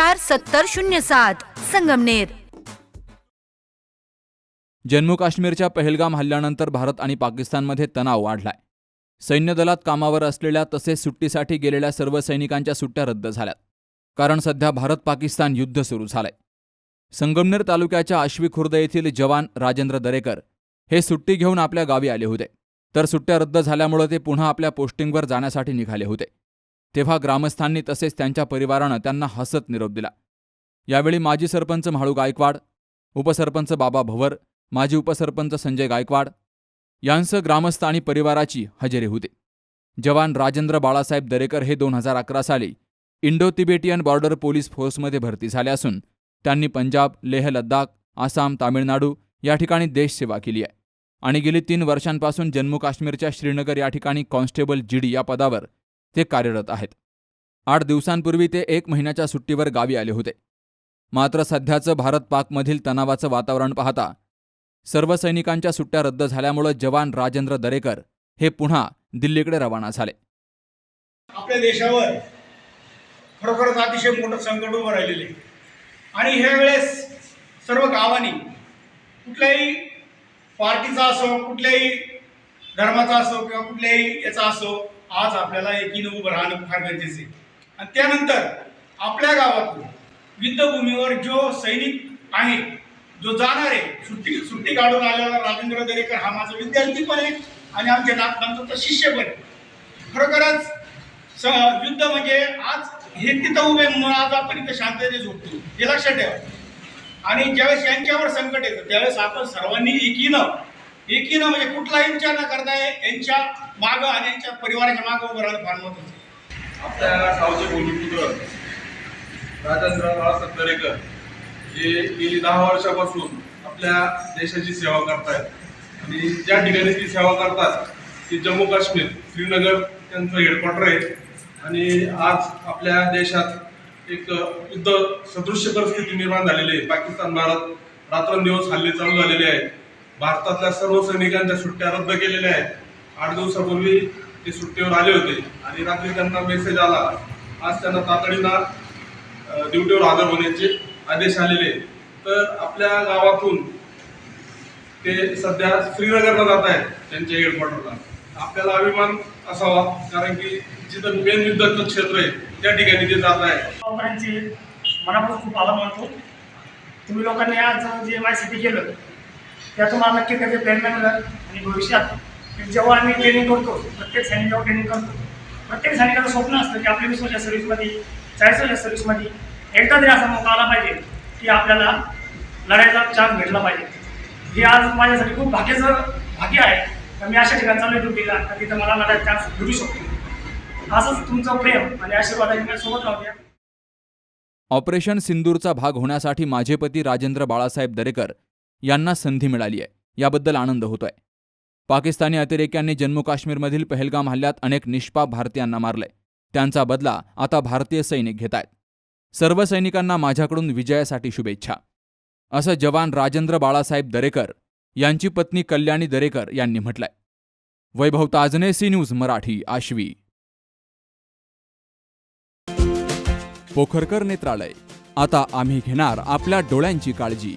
चार सत्तर शून्य सात संगमनेर. जम्मू काश्मीरच्या पहलगाम हल्ल्यानंतर भारत आणि पाकिस्तानमध्ये तणाव वाढलाय. सैन्य दलात कामावर असलेल्या तसेच सुट्टीसाठी गेलेल्या सर्व सैनिकांच्या सुट्ट्या रद्द झाल्यात. कारण सध्या भारत पाकिस्तान युद्ध सुरू झालंय. संगमनेर तालुक्याच्या आश्वी खुर्द येथील जवान राजेंद्र दरेकर हे सुट्टी घेऊन आपल्या गावी आले होते. तर सुट्ट्या रद्द झाल्यामुळे ते पुन्हा आपल्या पोस्टिंगवर जाण्यासाठी निघाले होते. तेव्हा ग्रामस्थांनी तसेच त्यांच्या परिवारानं त्यांना हसत निरोप दिला. यावेळी माजी सरपंच म्हाळू गायकवाड उपसरपंच बाबा भवर माजी उपसरपंच संजय गायकवाड यांसह ग्रामस्थ आणि परिवाराची हजेरी होते. जवान राजेंद्र बाळासाहेब दरेकर हे दोन हजार अकरा साली इंडो तिबेटियन बॉर्डर पोलीस फोर्समध्ये भरती झाले असून त्यांनी पंजाब लेह लद्दाख आसाम तामिळनाडू या ठिकाणी देशसेवा केली आहे. आणि गेली तीन वर्षांपासून जम्मू काश्मीरच्या श्रीनगर या ठिकाणी कॉन्स्टेबल जीडी या पदावर ते कार्यरत आहेत. आठ दिवसांपूर्वी ते एक महिन्याच्या सुट्टीवर गावी आले होते. मात्र सध्याचं भारत पाकमधील तणावाचं वातावरण पाहता सर्व सैनिकांच्या सुट्ट्या रद्द झाल्यामुळं जवान राजेंद्र दरेकर हे पुन्हा दिल्लीकडे रवाना झाले. आपल्या देशावर खरोखरच अतिशय मोठं संकट उभं राहिलेलं आहे. आणि ह्या वेळेस सर्व गावांनी कुठल्याही पार्टीचा असो कुठल्याही धर्माचा असो किंवा कुठल्याही याचा असो आज आपल्याला एकीनं उभं राहणं फार गरजेचं आहे. आणि त्यानंतर आपल्या गावातून युद्धभूमीवर जो सैनिक आहे जो जाणार आहे सुट्टी सुट्टी काढून आलेला राजेंद्र दरेकर हा माझा विद्यार्थी पण आहे आणि आमच्या नातनांचा शिष्य पण आहे. खरोखरच स युद्ध म्हणजे आज हे तिथं उभे म्हणून आज आपण इथं शांततेने झोपतो. हे लक्षात ठेवा. आणि ज्यावेळेस यांच्यावर संकट येतं त्यावेळेस आपण सर्वांनी एकीनं एकीनं म्हणजे कुठलाही विचार न करता यांच्या मागं आणि यांच्या परिवाराच्या मागं उभं राहणं फार महत्वाचं आपल्या गावचे भूमिपुत्र राजेंद्र बाळासाहेब दरेकर हे गेली दहा वर्षापासून आपल्या देशाची सेवा करतायत. आणि ज्या ठिकाणी ती सेवा करतात ती जम्मू काश्मीर श्रीनगर त्यांचं हेडक्वार्टर आहे. आणि आज आपल्या देशात एक युद्ध सदृश्य परिस्थिती निर्माण झालेली आहे. पाकिस्तान भारत रात्रंदिवस हल्ले चालू झालेले आहेत. भारतातल्या सर्व सैनिकांच्या सुट्ट्या रद्द केलेल्या आहेत. आठ दिवसापूर्वी ते सुट्टीवर आले होते आणि रात्री त्यांना मेसेज आला. आज त्यांना तातडीनं ड्युटीवर हजर होण्याचे आदेश आलेले तर आपल्या गावातून ते सध्या श्रीनगरला जात आहेत त्यांच्या हेडक्वार्टरला आपल्याला अभिमान असावा कारण की जिथं मेन युद्धाचं क्षेत्र आहे त्या ठिकाणी ते जात आहे गावकऱ्यांचे मनापासून खूप आभार मानतो. तुम्ही लोकांनी आज जे माझ्यासाठी केलं त्यातून मला नक्की त्याचे प्रेरणा मिळेल आणि भविष्यात जेव्हा आम्ही ट्रेनिंग करतो प्रत्येक सैनिकावर ट्रेनिंग करतो. प्रत्येक सैनिकाचं स्वप्न असतं की आपल्या वीस वर्षाच्या सर्व्हिसमध्ये चाळीस वर्षाच्या सर्व्हिसमध्ये एकदा तरी असा मौका आला पाहिजे की आपल्याला लढायचा चान्स भेटला पाहिजे. हे आज माझ्यासाठी खूप भाग्याचं भाग्य आहे. तर मी अशा ठिकाणी चालू ड्युटीला तर तिथं मला लढायचा चान्स भेटू शकतो. असंच तुमचं प्रेम आणि आशीर्वादाने मी सोबत राहू द्या. ऑपरेशन सिंदूरचा भाग होण्यासाठी माझे पती राजेंद्र बाळासाहेब दरेकर यांना संधी मिळाली आहे. याबद्दल आनंद होतोय. पाकिस्तानी अतिरेक्यांनी जम्मू काश्मीरमधील पहलगाम हल्ल्यात अनेक निष्पाप भारतीयांना मारलंय. त्यांचा बदला आता भारतीय सैनिक घेत आहेत. सर्व सैनिकांना माझ्याकडून विजयासाठी शुभेच्छा. असं जवान राजेंद्र बाळासाहेब दरेकर यांची पत्नी कल्याणी दरेकर यांनी म्हटलंय. Vaibhav Tajne C news Marathi Ashvi. Pokharkar नेत्रालय. आता आम्ही घेणार आपल्या डोळ्यांची काळजी.